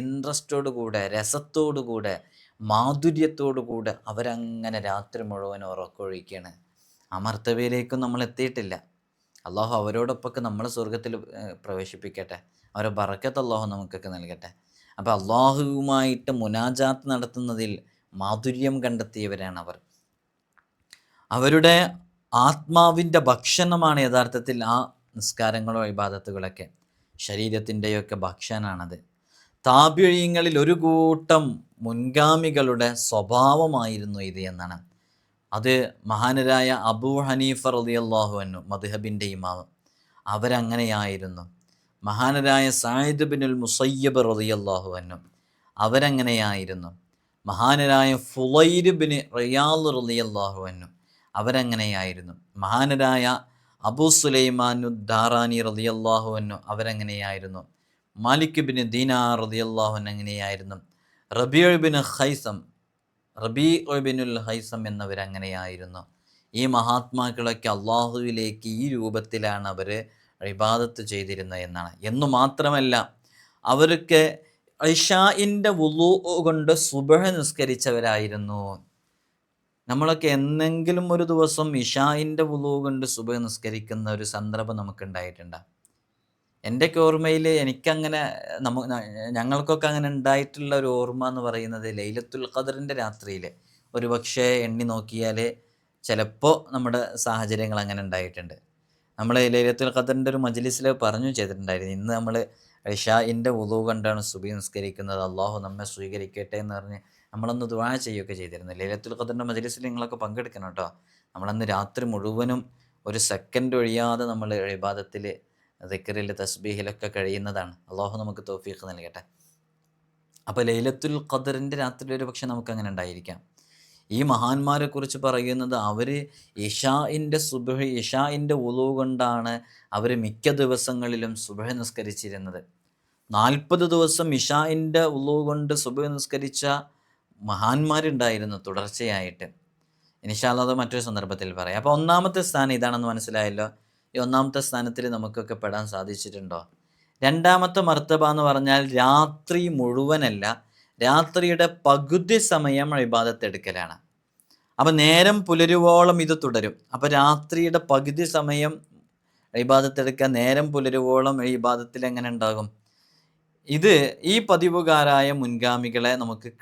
ഇൻട്രസ്റ്റോടു കൂടെ രസത്തോടു കൂടെ മാധുര്യത്തോടു കൂടെ അവരങ്ങനെ രാത്രി മുഴുവൻ ഉറക്കൊഴിക്കുകയാണ് ആ മർത്തവയിലേക്കും നമ്മൾ എത്തിയിട്ടില്ല. അള്ളാഹു അവരോടൊപ്പമൊക്കെ നമ്മൾ സ്വർഗത്തിൽ പ്രവേശിപ്പിക്കട്ടെ. അവരെ ബറക്കത്ത് അള്ളാഹു നമുക്കൊക്കെ നൽകട്ടെ. അപ്പോൾ അള്ളാഹുവുമായിട്ട് മുനാജാത്ത് നടത്തുന്നതിൽ മാധുര്യം കണ്ടെത്തിയവരാണ് അവർ. അവരുടെ ആത്മാവിന്റെ ഭക്ഷണമാണ് യഥാർത്ഥത്തിൽ ആ നിസ്കാരങ്ങളോ ഇബാദത്തുകളൊക്കെ. ശരീരത്തിന്റെയൊക്കെ ഭക്ഷണമാണത് താപിഴയങ്ങളിൽ ഒരു കൂട്ടം മുൻഗാമികളുടെ സ്വഭാവമായിരുന്നു ഇത് എന്നാണ്. അത് മഹാനരായ അബൂ ഹനീഫ റളിയല്ലാഹു അൻഹു മദ്ഹബിന്റെ ഇമാവ് അവരങ്ങനെയായിരുന്നു. മഹാനരായ സായിദ് ബിനുൽ മുസയ്യബ് റളിയല്ലാഹു അൻഹു അവരങ്ങനെയായിരുന്നു. മഹാനരായ ഫുലൈര് ബിൻ റിയാൽ റളിയല്ലാഹു അൻഹു അവരങ്ങനെയായിരുന്നു. മഹാനരായ അബൂ സുലൈമാനു ദാറാനി റളിയല്ലാഹു അൻഹു അവരങ്ങനെയായിരുന്നു. മാലിക് ബിൻ ദീനാർ റളിയല്ലാഹു അൻഹു അങ്ങനെയായിരുന്നു. റബീഉ ബിൻ ഹൈസം റബീഉ ബിനുൽ ഹൈസം എന്നവരങ്ങനെയായിരുന്നു. ഈ മഹാത്മാക്കളൊക്കെ അള്ളാഹുവിലേക്ക് ഈ രൂപത്തിലാണ് അവർ ഇബാദത്ത് ചെയ്തിരുന്നത് എന്നാണ്. എന്നു മാത്രമല്ല അവർക്ക് ഇഷായിന്റെ വുളു കൊണ്ട് സുബഹ നിസ്കരിച്ചവരായിരുന്നു. നമ്മളൊക്കെ എന്നെങ്കിലും ഒരു ദിവസം ഇഷായിന്റെ വുളു കൊണ്ട് സുബ നിസ്കരിക്കുന്ന ഒരു സന്ദർഭം നമുക്കുണ്ടായിട്ടുണ്ടോ. എന്റെയൊക്കെ ഓർമ്മയിൽ എനിക്കങ്ങനെ നമ്മ ഞങ്ങൾക്കൊക്കെ അങ്ങനെ ഉണ്ടായിട്ടുള്ള ഒരു ഓർമ്മ എന്ന് പറയുന്നത് ലൈലത്തുൽ ഖദറിന്റെ രാത്രിയിൽ ഒരു പക്ഷേ എണ്ണി നോക്കിയാൽ ചിലപ്പോൾ നമ്മുടെ സാഹചര്യങ്ങൾ അങ്ങനെ ഉണ്ടായിട്ടുണ്ട്. നമ്മൾ ലൈലത്തുൽ ഖദറിന്റെ ഒരു മജ്ലിസിൽ പറഞ്ഞു ചെയ്തിട്ടുണ്ടായിരുന്നു. ഇന്ന് നമ്മൾ ഇഷായിന്റെ ഉളു കണ്ടാണ് സുബി നിസ്കരിക്കുന്നത്. അള്ളാഹു നമ്മെ സ്വീകരിക്കട്ടെ എന്ന് പറഞ്ഞ് നമ്മളന്ന് ദുവാ ചെയ്യുകയൊക്കെ ചെയ്തിരുന്നു. ലൈലത്തുൽ ഖദറിന്റെ മജലിസിൽ നിങ്ങളൊക്കെ പങ്കെടുക്കണം കേട്ടോ. നമ്മളന്ന് രാത്രി മുഴുവനും ഒരു സെക്കൻഡ് ഒഴിയാതെ നമ്മൾ ഇബാദത്തിൽ ദിക്കറിൽ തസ്ബീഹിലൊക്കെ കഴിയുന്നതാണ്. അള്ളാഹു നമുക്ക് തോഫീഖ് നൽകട്ടെ. അപ്പോൾ ലൈലത്തുൽ ഖദറിന്റെ രാത്രി ഒരു പക്ഷെ നമുക്ക് അങ്ങനെ ഉണ്ടായിരിക്കാം. ഈ മഹാന്മാരെ കുറിച്ച് പറയുന്നത് അവർ ഇഷാഇന്റെ സുബഹ ഇഷാഇന്റെ ഉളു കൊണ്ടാണ് അവർ മിക്ക ദിവസങ്ങളിലും സുബഹ നിസ്കരിച്ചിരുന്നത്. നാൽപ്പത് ദിവസം ഇഷാഇന്റെ ഉളു കൊണ്ട് സുബഹ നിസ്കരിച്ച മഹാന്മാരുണ്ടായിരുന്നു തുടർച്ചയായിട്ട്. ഇനിഷാല്ലാതെ മറ്റൊരു സന്ദർഭത്തിൽ പറയാം. അപ്പോൾ ഒന്നാമത്തെ സ്ഥാനം ഇതാണെന്ന് മനസ്സിലായല്ലോ? ഈ ഒന്നാമത്തെ സ്ഥാനത്തിൽ നമുക്കൊക്കെ പെടാൻ സാധിച്ചിട്ടുണ്ടോ? രണ്ടാമത്തെ മർത്തബ എന്ന് പറഞ്ഞാൽ രാത്രി മുഴുവനല്ല രാത്രിയുടെ പകുതി സമയം ഇബാദത്തെടുക്കലാണ് അപ്പം നേരം പുലരുവോളം ഇത് തുടരും. അപ്പോൾ രാത്രിയുടെ പകുതി സമയം ഇബാദത്തെടുക്കുക നേരം പുലരുവോളം ഇബാദത്തിൽ എങ്ങനെ ഉണ്ടാകും? ഇത് ഈ പതിവുകാരായ മുൻഗാമികളെ നമുക്ക്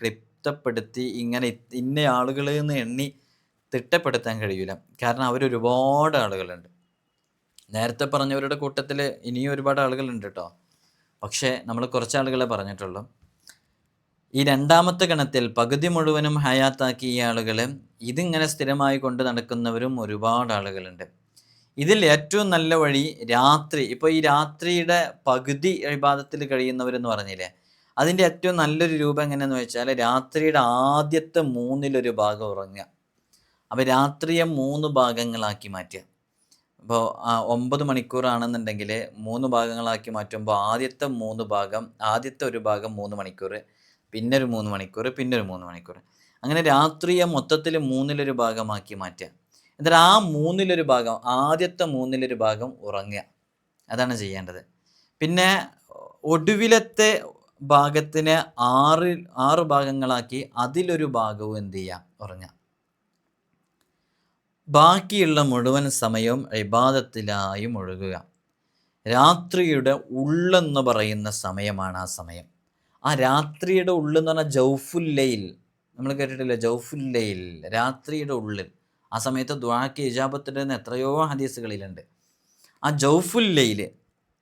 ക്ലിപ്തപ്പെടുത്തി ഇങ്ങനെ ഇന്ന ആളുകളിൽ നിന്ന് എണ്ണി തിട്ടപ്പെടുത്താൻ കഴിയില്ല കാരണം അവരൊരുപാട് ആളുകളുണ്ട്. നേരത്തെ പറഞ്ഞവരുടെ കൂട്ടത്തിൽ ഇനിയും ഒരുപാട് ആളുകളുണ്ട് കേട്ടോ പക്ഷേ നമ്മൾ കുറച്ച് ആളുകളെ പറഞ്ഞിട്ടുള്ളൂ. ഈ രണ്ടാമത്തെ ഗണത്തിൽ പകുതി മുഴുവനും ഹയാത്താക്കിയ ആളുകൾ ഇതിങ്ങനെ സ്ഥിരമായി കൊണ്ട് നടക്കുന്നവരും ഒരുപാട് ആളുകളുണ്ട്. ഇതിൽ ഏറ്റവും നല്ല വഴി രാത്രി ഇപ്പോൾ ഈ രാത്രിയുടെ പകുതി വിവാദത്തിൽ കഴിയുന്നവരെന്ന് പറഞ്ഞില്ലേ? അതിന്റെ ഏറ്റവും നല്ലൊരു രൂപം എങ്ങനെയെന്ന് വെച്ചാൽ രാത്രിയുടെ ആദ്യത്തെ മൂന്നിലൊരു ഭാഗം ഉറങ്ങുക. അപ്പോൾ രാത്രിയെ മൂന്ന് ഭാഗങ്ങളാക്കി മാറ്റുക. ഇപ്പോൾ ഒമ്പത് മണിക്കൂറാണെന്നുണ്ടെങ്കിൽ മൂന്ന് ഭാഗങ്ങളാക്കി മാറ്റുമ്പോൾ ആദ്യത്തെ മൂന്ന് ഭാഗം ആദ്യത്തെ ഒരു ഭാഗം മൂന്ന് മണിക്കൂർ പിന്നെ ഒരു മൂന്ന് മണിക്കൂർ പിന്നെ ഒരു മൂന്ന് മണിക്കൂർ അങ്ങനെ രാത്രിയെ മൊത്തത്തിൽ മൂന്നിലൊരു ഭാഗമാക്കി മാറ്റുക. എന്നിട്ട് ആ മൂന്നിലൊരു ഭാഗം ആദ്യത്തെ മൂന്നിലൊരു ഭാഗം ഉറങ്ങുക. അതാണ് ചെയ്യേണ്ടത്. പിന്നെ ഒടുവിലത്തെ ഭാഗത്തിനെ ആറ് ആറ് ഭാഗങ്ങളാക്കി അതിലൊരു ഭാഗവും എന്ത് ചെയ്യാം? ഉറങ്ങുക ബാക്കിയുള്ള മുഴുവൻ സമയവും ഇബാദത്തിലായി മുഴുകുക. രാത്രിയുടെ ഉള്ളെന്ന് പറയുന്ന സമയമാണ് ആ സമയം. ആ രാത്രിയുടെ ഉള്ളെന്ന് പറഞ്ഞാൽ ജൗഫുല്ലയിൽ. നമ്മൾ കേട്ടിട്ടില്ല? ജൗഫുല്ലയിൽ. രാത്രിയുടെ ഉള്ളിൽ. ആ സമയത്ത് ദ്വാക്ക് ഇജാബത്തിന്റെ എത്രയോ ഹദീസുകളിലുണ്ട്. ആ ജൗഫുല്ലയിൽ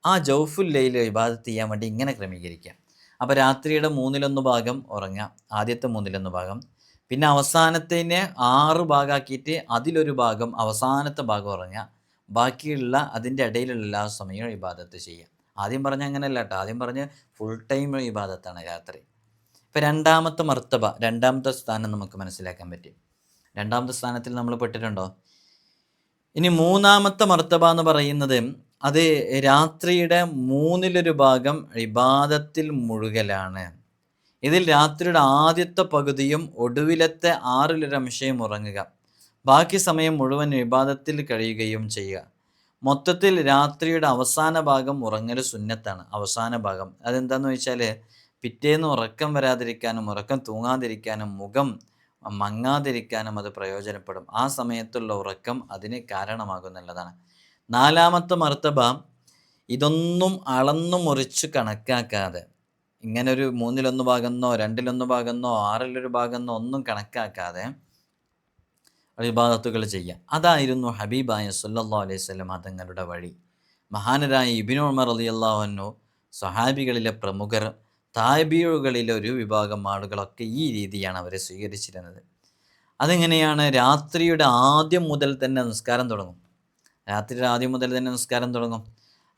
ആ ജൗഫുല്ലയിൽ ഇബാദത്ത് ചെയ്യാൻ വേണ്ടി ഇങ്ങനെ ക്രമീകരിക്കുക അപ്പോൾ രാത്രിയുടെ മൂന്നിലൊന്ന് ഭാഗം ഉറങ്ങുക ആദ്യത്തെ മൂന്നിലൊന്ന് ഭാഗം. പിന്നെ അവസാനത്തിനെ ആറ് ഭാഗമാക്കിയിട്ട് അതിലൊരു ഭാഗം അവസാനത്തെ ഭാഗം ഉറങ്ങുക ബാക്കിയുള്ള അതിന്റെ ഇടയിലുള്ള എല്ലാ സമയവും ഇബാദത്ത് ചെയ്യുക ആദ്യം പറഞ്ഞ അങ്ങനെയല്ല കേട്ടോ. ആദ്യം പറഞ്ഞ് ഫുൾ ടൈം ഇബാദത്താണ് രാത്രി. ഇപ്പം രണ്ടാമത്തെ മർത്തബ രണ്ടാമത്തെ സ്ഥാനം നമുക്ക് മനസ്സിലാക്കാൻ പറ്റും. രണ്ടാമത്തെ സ്ഥാനത്തിൽ നമ്മൾ പെട്ടിട്ടുണ്ടോ? ഇനി മൂന്നാമത്തെ മർത്തബ എന്ന് പറയുന്നത് അത് രാത്രിയുടെ മൂന്നിലൊരു ഭാഗം ഇബാദത്തിൽ മുഴുകലാണ്. ഇതിൽ രാത്രിയുടെ ആദ്യത്തെ പകുതിയും ഒടുവിലത്തെ ആറിലൊരംശയും ഉറങ്ങുക. ബാക്കി സമയം മുഴുവൻ വിവാദത്തിൽ കഴിയുകയും ചെയ്യുക. മൊത്തത്തിൽ രാത്രിയുടെ അവസാന ഭാഗം ഉറങ്ങൽ സുന്നത്താണ്. അവസാന ഭാഗം. അതെന്താന്ന് വെച്ചാൽ പിറ്റേന്ന് ഉറക്കം വരാതിരിക്കാനും ഉറക്കം തൂങ്ങാതിരിക്കാനും മുഖം മങ്ങാതിരിക്കാനും അത് പ്രയോജനപ്പെടും. ആ സമയത്തുള്ള ഉറക്കം അതിന് കാരണമാകുന്നുള്ളതാണ് നാലാമത്തെ മർത്തബ ഇതൊന്നും അളന്നു മുറിച്ച് കണക്കാക്കാതെ ഇങ്ങനെ ഒരു മൂന്നിലൊന്ന് ഭാഗമെന്നോ രണ്ടിലൊന്ന് ഭാഗമെന്നോ ആറിലൊരു ഭാഗമെന്നോ ഒന്നും കണക്കാക്കാതെ ഇബാദത്തുകൾ ചെയ്യുക അതായിരുന്നു ഹബീബായ സല്ലല്ലാഹു അലൈഹി സ്വലം തങ്ങളുടെ വഴി. മഹാനരായ ഇബിനോ ഉമർ അലി അള്ളാഹുനു സ്വഹാബികളിലെ പ്രമുഖർ താബിയുകളിലെ ഒരു വിഭാഗം ആളുകളൊക്കെ ഈ രീതിയാണ് അവരെ സ്വീകരിച്ചിരുന്നത്. അതെങ്ങനെയാണ്? രാത്രിയുടെ ആദ്യം മുതൽ തന്നെ നിസ്കാരം തുടങ്ങും. രാത്രിയുടെ ആദ്യം മുതൽ തന്നെ നിസ്കാരം തുടങ്ങും.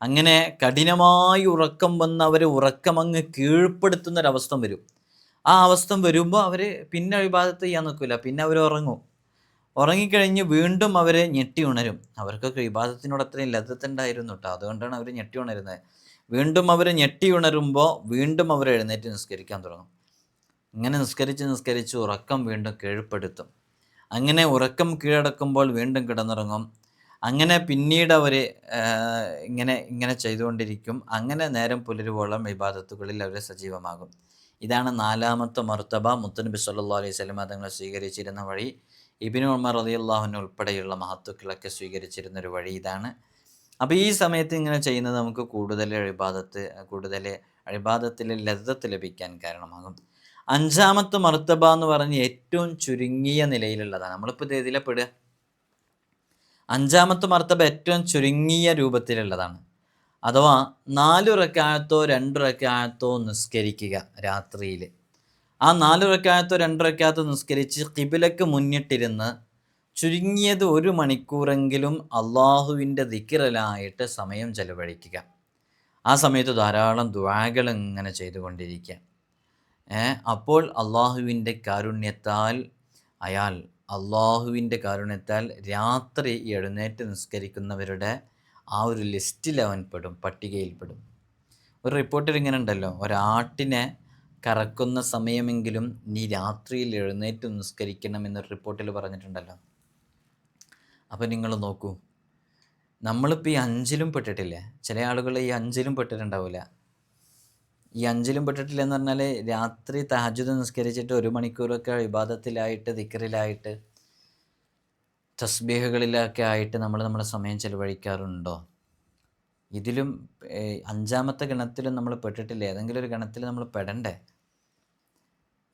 അങ്ങനെ കഠിനമായി ഉറക്കം വന്ന് അവർ ഉറക്കം അങ്ങ് കീഴ്പ്പെടുത്തുന്നൊരവസ്ഥ വരും. ആ അവസ്ഥ വരുമ്പോൾ അവർ പിന്നെ വിവാദത്ത് ചെയ്യാൻ നിൽക്കില്ല പിന്നെ അവർ ഉറങ്ങും. ഉറങ്ങിക്കഴിഞ്ഞ് വീണ്ടും അവർ ഞെട്ടി ഉണരും. അവർക്കൊക്കെ വിവാദത്തിനോട് അത്രയും ലതത്തുണ്ടായിരുന്നു കേട്ടോ അതുകൊണ്ടാണ് അവർ ഞെട്ടി ഉണരുന്നത്. വീണ്ടും അവർ ഞെട്ടി ഉണരുമ്പോൾ വീണ്ടും അവർ എഴുന്നേറ്റ് നിസ്കരിക്കാൻ തുടങ്ങും. ഇങ്ങനെ നിസ്കരിച്ച് നിസ്കരിച്ച് ഉറക്കം വീണ്ടും കീഴ്പ്പെടുത്തും. അങ്ങനെ ഉറക്കം കീഴടക്കുമ്പോൾ വീണ്ടും കിടന്നുറങ്ങും. അങ്ങനെ പിന്നീട് അവർ ഇങ്ങനെ ഇങ്ങനെ ചെയ്തുകൊണ്ടിരിക്കും. അങ്ങനെ നേരം പുലരുവോളം വിവാദത്തുകളിൽ അവർ സജീവമാകും. ഇതാണ് നാലാമത്തെ മർത്തബ. മുത്തനബി സല്ലാ അലൈഹി സ്വലമ തങ്ങൾ സ്വീകരിച്ചിരുന്ന വഴി. ഇബിനു ഉമർ അലി അള്ളാഹുവിന് ഉൾപ്പെടെയുള്ള മഹത്വക്കളൊക്കെ സ്വീകരിച്ചിരുന്ന ഒരു വഴി ഇതാണ്. അപ്പോൾ ഈ സമയത്ത് ഇങ്ങനെ ചെയ്യുന്നത് നമുക്ക് കൂടുതൽ അഴിബാദത്ത് കൂടുതൽ അഴിബാദത്തിൽ ലതത്ത് ലഭിക്കാൻ കാരണമാകും. അഞ്ചാമത്തെ മർത്തബ എന്ന് പറഞ്ഞ് ഏറ്റവും ചുരുങ്ങിയ നിലയിലുള്ളതാണ്. നമ്മളിപ്പോൾ ഇത് ഇതിലെ പെടുക? അഞ്ചാമത്തെ മർത്തബ ഏറ്റവും ചുരുങ്ങിയ രൂപത്തിലുള്ളതാണ്. അഥവാ നാലുറക്കായത്തോ രണ്ടുറക്കായത്തോ രണ്ട് റക്കായത്തോ നിസ്കരിക്കുക രാത്രിയിൽ ആ നാലുറക്കായത്തോ രണ്ടുറക്കായത്തോ രണ്ട് റക്കായത്തോ നിസ്കരിച്ച് കിബിലക്ക് മുന്നിട്ടിരുന്ന് ചുരുങ്ങിയത് ഒരു മണിക്കൂറെങ്കിലും അള്ളാഹുവിന്റെ ദിക്കിറലായിട്ട് സമയം ചെലവഴിക്കുക. ആ സമയത്ത് ധാരാളം ദ്വാകൾ ഇങ്ങനെ ചെയ്തുകൊണ്ടിരിക്കുക. അപ്പോൾ അള്ളാഹുവിന്റെ കാരുണ്യത്താൽ അയാൾ അള്ളാഹുവിന്റെ കാരുണ്യത്താൽ രാത്രി എഴുന്നേറ്റ് നിസ്കരിക്കുന്നവരുടെ ആ ഒരു ലിസ്റ്റിൽ അവൻ പെടും പട്ടികയിൽപ്പെടും ഒരു റിപ്പോർട്ടിൽ ഇങ്ങനെ ഉണ്ടല്ലോ ഒരാട്ടിനെ കറക്കുന്ന സമയമെങ്കിലും നീ രാത്രിയിൽ എഴുന്നേറ്റ് നിസ്കരിക്കണം എന്നൊരു റിപ്പോർട്ടിൽ പറഞ്ഞിട്ടുണ്ടല്ലോ. അപ്പോൾ നിങ്ങൾ നോക്കൂ നമ്മളിപ്പോൾ ഈ അഞ്ചിലും പെട്ടിട്ടില്ലേ? ചില ആളുകൾ ഈ അഞ്ചിലും പെട്ടിട്ടുണ്ടാവില്ല. ഈ അഞ്ചിലും പെട്ടിട്ടില്ല എന്ന് പറഞ്ഞാൽ രാത്രി തഹജുദ് നിസ്കരിച്ചിട്ട് ഒരു മണിക്കൂറൊക്കെ വിവാദത്തിലായിട്ട് ദിക്കറിലായിട്ട് തസ്ബീഹുകളിലൊക്കെ ആയിട്ട് നമ്മൾ നമ്മുടെ സമയം ചെലവഴിക്കാറുണ്ടോ? ഇതിലും അഞ്ചാമത്തെ ഗണത്തിലും നമ്മൾ പെട്ടിട്ടില്ല? ഏതെങ്കിലും ഒരു ഗണത്തിൽ നമ്മൾ പെടണ്ടേ?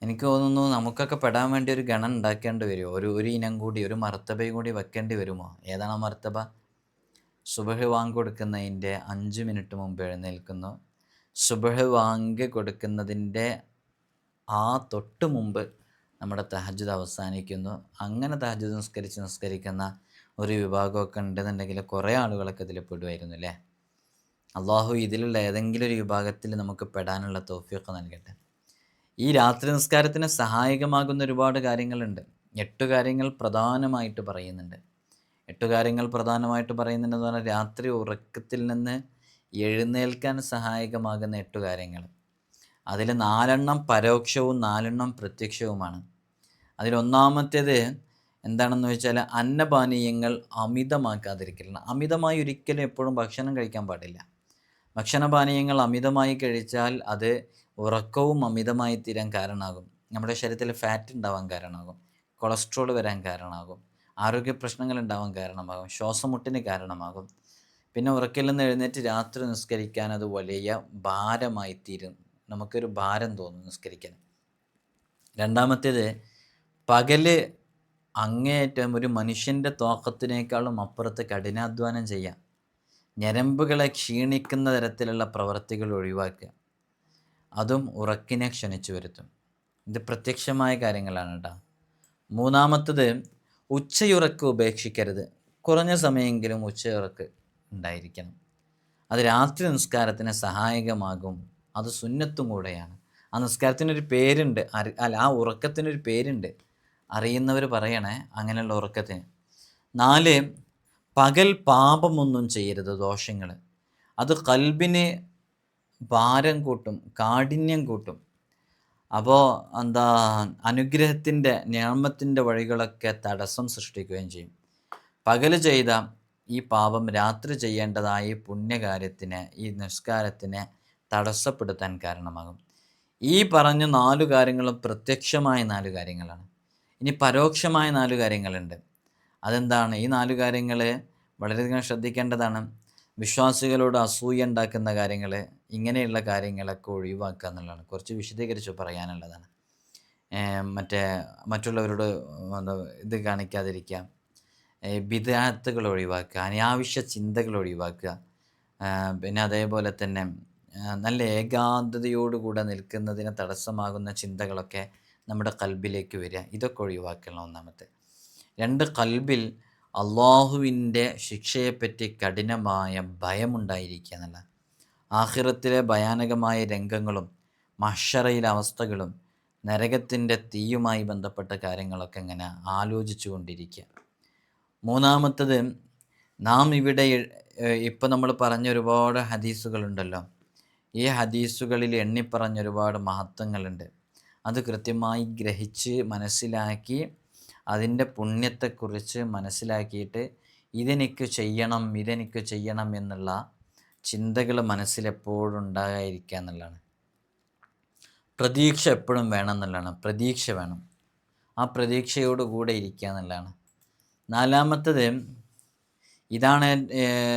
എനിക്ക് തോന്നുന്നു നമുക്കൊക്കെ പെടാൻ വേണ്ടി ഒരു ഗണം ഉണ്ടാക്കേണ്ടി വരുമോ? ഒരു ഒരു ഇനം കൂടി ഒരു മർത്തബയും കൂടി വെക്കേണ്ടി വരുമോ? ഏതാണ് മർത്തബ? സുബഹ് വാങ്ങ് കൊടുക്കുന്നതിന്റെ അഞ്ച് മിനിറ്റ് മുമ്പ് എഴുന്നേൽക്കുന്നു. സുബഹ് വാങ്ക് കൊടുക്കുന്നതിന്റെ ആ തൊട്ട് മുമ്പ് നമ്മുടെ തഹജുദ് അവസാനിക്കുന്നു. അങ്ങനെ തഹജുദ് നിസ്കരിച്ച് നിസ്കരിക്കുന്ന ഒരു വിഭാഗമൊക്കെ ഉണ്ടെന്നുണ്ടെങ്കിൽ കുറേ ആളുകളൊക്കെ ഇതിൽ പെടുമായിരുന്നു അല്ലേ? അള്ളാഹു ഇതിലുള്ള ഏതെങ്കിലും ഒരു വിഭാഗത്തിൽ നമുക്ക് പെടാനുള്ള തോഫിയൊക്കെ നൽകട്ടെ. ഈ രാത്രി നിസ്കാരത്തിന് സഹായകമാകുന്ന ഒരുപാട് കാര്യങ്ങളുണ്ട്. എട്ട് കാര്യങ്ങൾ പ്രധാനമായിട്ട് പറയുന്നുണ്ട്. എട്ട് കാര്യങ്ങൾ പ്രധാനമായിട്ട് പറയുന്നുണ്ടെന്ന് പറഞ്ഞാൽ രാത്രി ഉറക്കത്തിൽ നിന്ന് എഴുന്നേൽക്കാൻ സഹായകമാകുന്ന എട്ട് കാര്യങ്ങൾ. അതിൽ നാലെണ്ണം പരോക്ഷവും നാലെണ്ണം പ്രത്യക്ഷവുമാണ്. അതിലൊന്നാമത്തേത് എന്താണെന്ന് വെച്ചാൽ അന്നപാനീയങ്ങൾ അമിതമാക്കാതിരിക്കലാണ് അമിതമായി ഒരിക്കലും എപ്പോഴും ഭക്ഷണം കഴിക്കാൻ പാടില്ല. ഭക്ഷണപാനീയങ്ങൾ അമിതമായി കഴിച്ചാൽ അത് ഉറക്കവും അമിതമായി തീരാൻ കാരണമാകും. നമ്മുടെ ശരീരത്തിൽ ഫാറ്റ് ഉണ്ടാവാൻ കാരണമാകും. കൊളസ്ട്രോൾ വരാൻ കാരണമാകും. ആരോഗ്യ പ്രശ്നങ്ങൾ ഉണ്ടാവാൻ കാരണമാകും. ശ്വാസമുട്ടിന് കാരണമാകും. പിന്നെ ഉറക്കിൽ നിന്ന് എഴുന്നേറ്റ് രാത്രി നിസ്കരിക്കാൻ അത് വലിയ ഭാരമായി തീരും നമുക്കൊരു ഭാരം തോന്നും നിസ്കരിക്കാൻ. രണ്ടാമത്തേത് പകൽ അങ്ങേയറ്റം ഒരു മനുഷ്യന്റെ തോക്കത്തിനേക്കാളും അപ്പുറത്ത് കഠിനാധ്വാനം ചെയ്യാം ഞരമ്പുകളെ ക്ഷീണിക്കുന്ന തരത്തിലുള്ള പ്രവർത്തികൾ ഒഴിവാക്കുക. അതും ഉറക്കിനെ ക്ഷണിച്ചു വരുത്തും. ഇത് പ്രത്യക്ഷമായ കാര്യങ്ങളാണ് കേട്ടോ. മൂന്നാമത്തത് ഉച്ചയുറക്ക് ഉപേക്ഷിക്കരുത്. കുറഞ്ഞ സമയമെങ്കിലും ഉച്ചയുറക്ക്. ഉണ്ടായിരിക്കണം. അത് രാത്രി നിസ്കാരത്തിന് സഹായകമാകും. അത് സുന്നത്തും കൂടെയാണ്. ആ നിസ്കാരത്തിനൊരു പേരുണ്ട്. അറി അല്ല ആ ഉറക്കത്തിനൊരു പേരുണ്ട്. അറിയുന്നവർ പറയണേ അങ്ങനെയുള്ള ഉറക്കത്തിന്. നാല് പകൽ പാപമൊന്നും ചെയ്യരുത് ദോഷങ്ങൾ അത് കൽബിന് ഭാരം കൂട്ടും കാഠിന്യം കൂട്ടും. അപ്പോൾ എന്താ അനുഗ്രഹത്തിന്റെ നിയമത്തിന്റെ വഴികളൊക്കെ തടസ്സം സൃഷ്ടിക്കുകയും ചെയ്യും. പകൽ ചെയ്ത ഈ പാപം രാത്രി ചെയ്യേണ്ടതായ പുണ്യകാര്യത്തിന് ഈ നിസ്കാരത്തിനെ തടസ്സപ്പെടുത്താൻ കാരണമാകും. ഈ പറഞ്ഞ നാലു കാര്യങ്ങളും പ്രത്യക്ഷമായ നാല് കാര്യങ്ങളാണ്. ഇനി പരോക്ഷമായ നാല് കാര്യങ്ങളുണ്ട്. അതെന്താണ്? ഈ നാല് കാര്യങ്ങൾ വളരെയധികം ശ്രദ്ധിക്കേണ്ടതാണ്. വിശ്വാസികളോട് അസൂയ ഉണ്ടാക്കുന്ന കാര്യങ്ങൾ ഇങ്ങനെയുള്ള കാര്യങ്ങളൊക്കെ ഒഴിവാക്കുക എന്നുള്ളതാണ്. കുറച്ച് വിശദീകരിച്ച് പറയാനുള്ളതാണ്. മറ്റേ മറ്റുള്ളവരോട് ഇത് കാണിക്കാതിരിക്കുക. വിദാത്തുകൾ ഒഴിവാക്കുക അനാവശ്യ ചിന്തകൾ ഒഴിവാക്കുക. പിന്നെ അതേപോലെ തന്നെ നല്ല ഏകാന്തതയോടുകൂടെ നിൽക്കുന്നതിന് തടസ്സമാകുന്ന ചിന്തകളൊക്കെ നമ്മുടെ കൽബിലേക്ക് വരിക. ഇതൊക്കെ ഒഴിവാക്കണം ഒന്നാമത്തെ. രണ്ട് കൽബിൽ അള്ളാഹുവിന്റെ ശിക്ഷയെപ്പറ്റി കഠിനമായ ഭയമുണ്ടായിരിക്കുക എന്നുള്ള ആഹിറത്തിലെ ഭയാനകമായ രംഗങ്ങളും മഷറയിലെ അവസ്ഥകളും നരകത്തിന്റെ തീയുമായി ബന്ധപ്പെട്ട കാര്യങ്ങളൊക്കെ ഇങ്ങനെ ആലോചിച്ചു കൊണ്ടിരിക്കുക മൂന്നാമത്തത് നാം ഇവിടെ ഇപ്പം നമ്മൾ പറഞ്ഞ ഒരുപാട് ഹദീസുകളുണ്ടല്ലോ. ഈ ഹദീസുകളിൽ എണ്ണിപ്പറഞ്ഞ ഒരുപാട് മഹത്വങ്ങളുണ്ട്. അത് കൃത്യമായി ഗ്രഹിച്ച് മനസ്സിലാക്കി അതിന്റെ പുണ്യത്തെക്കുറിച്ച് മനസ്സിലാക്കിയിട്ട് ഇതെനിക്ക് ചെയ്യണം ഇതെനിക്ക് ചെയ്യണം എന്നുള്ള ചിന്തകൾ മനസ്സിലെപ്പോഴും ഉണ്ടാകാതിരിക്കുക എന്നുള്ളതാണ്. പ്രതീക്ഷ എപ്പോഴും വേണം എന്നുള്ളതാണ്. പ്രതീക്ഷ വേണം. ആ പ്രതീക്ഷയോട് കൂടെ ഇരിക്കുക എന്നുള്ളതാണ്. നാലാമത്തത് ഇതാണ്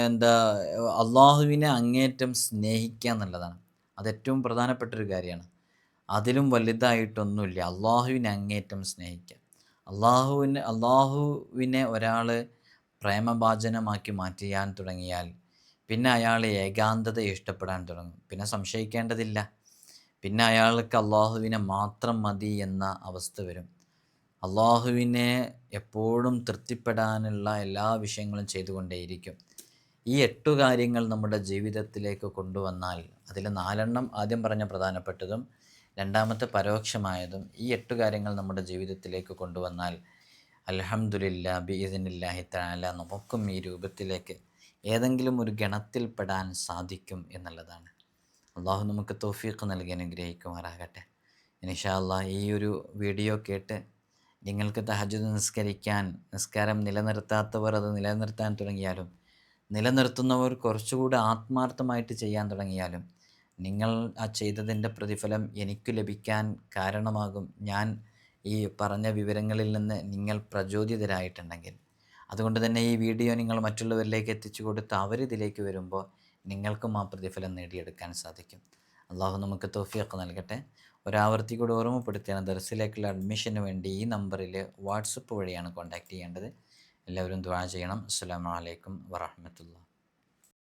എന്താ അള്ളാഹുവിനെ അങ്ങേറ്റം സ്നേഹിക്കുക എന്നുള്ളതാണ്. അത് ഏറ്റവും പ്രധാനപ്പെട്ട ഒരു കാര്യമാണ്. അതിലും വലുതായിട്ടൊന്നുമില്ല. അള്ളാഹുവിനെ അങ്ങേറ്റം സ്നേഹിക്കുക. അള്ളാഹുവിന് അള്ളാഹുവിനെ ഒരാൾ പ്രേമഭാചനമാക്കി മാറ്റിയാൻ തുടങ്ങിയാൽ പിന്നെ അയാൾ ഏകാന്തത ഇഷ്ടപ്പെടാൻ തുടങ്ങും. പിന്നെ സംശയിക്കേണ്ടതില്ല. പിന്നെ അയാൾക്ക് അള്ളാഹുവിനെ മാത്രം മതി എന്ന അവസ്ഥ വരും. അള്ളാഹുവിനെ എപ്പോഴും തൃപ്തിപ്പെടാനുള്ള എല്ലാ വിഷയങ്ങളും ചെയ്തുകൊണ്ടേയിരിക്കും. ഈ എട്ടു കാര്യങ്ങൾ നമ്മുടെ ജീവിതത്തിലേക്ക് കൊണ്ടുവന്നാൽ അതിൽ നാലെണ്ണം ആദ്യം പറഞ്ഞ പ്രധാനപ്പെട്ടതും രണ്ടാമത്തെ പരോക്ഷമായതും ഈ എട്ടു കാര്യങ്ങൾ നമ്മുടെ ജീവിതത്തിലേക്ക് കൊണ്ടുവന്നാൽ അൽഹംദുലില്ലാ ബിഇദിനില്ലാഹി തആല നമുക്കും ഈ രൂപത്തിലേക്ക് ഏതെങ്കിലും ഒരു ഗണത്തിൽപ്പെടാൻ സാധിക്കും എന്നുള്ളതാണ്. അള്ളാഹു നമുക്ക് തൗഫീഖ് നൽകി അനുഗ്രഹിക്കുമാറാകട്ടെ. ഇനിഷാ അള്ളാഹ് ഈ ഒരു വീഡിയോ കേട്ട് നിങ്ങൾക്ക് തഹജുദ് നിസ്കരിക്കാൻ നിസ്കാരം നിലനിർത്താത്തവർ അത് നിലനിർത്താൻ തുടങ്ങിയാലും നിലനിർത്തുന്നവർ കുറച്ചുകൂടി ആത്മാർത്ഥമായിട്ട് ചെയ്യാൻ തുടങ്ങിയാലും നിങ്ങൾ ആ ചെയ്തതിന്റെ പ്രതിഫലം എനിക്ക് ലഭിക്കാൻ കാരണമാകും. ഞാൻ ഈ പറഞ്ഞ വിവരങ്ങളിൽ നിന്ന് നിങ്ങൾ പ്രചോദിതരായിട്ടുണ്ടെങ്കിൽ. അതുകൊണ്ട് തന്നെ ഈ വീഡിയോ നിങ്ങൾ മറ്റുള്ളവരിലേക്ക് എത്തിച്ചു കൊടുത്ത് അവരിതിലേക്ക് വരുമ്പോൾ നിങ്ങൾക്കും ആ പ്രതിഫലം നേടിയെടുക്കാൻ സാധിക്കും. അള്ളാഹു നമുക്ക് തോഫിയൊക്കെ നൽകട്ടെ. ഒരാവർത്തി കൂടി ഓർമ്മപ്പെടുത്തിയാണ് ദർസിലേക്കുള്ള അഡ്മിഷന് വേണ്ടി ഈ നമ്പറിൽ വാട്സപ്പ് വഴിയാണ് കോൺടാക്റ്റ് ചെയ്യേണ്ടത്. എല്ലാവരും ദ്വാ ചെയ്യണം. അസ്സാം വലൈക്കും വറഹമത്തുള്ള.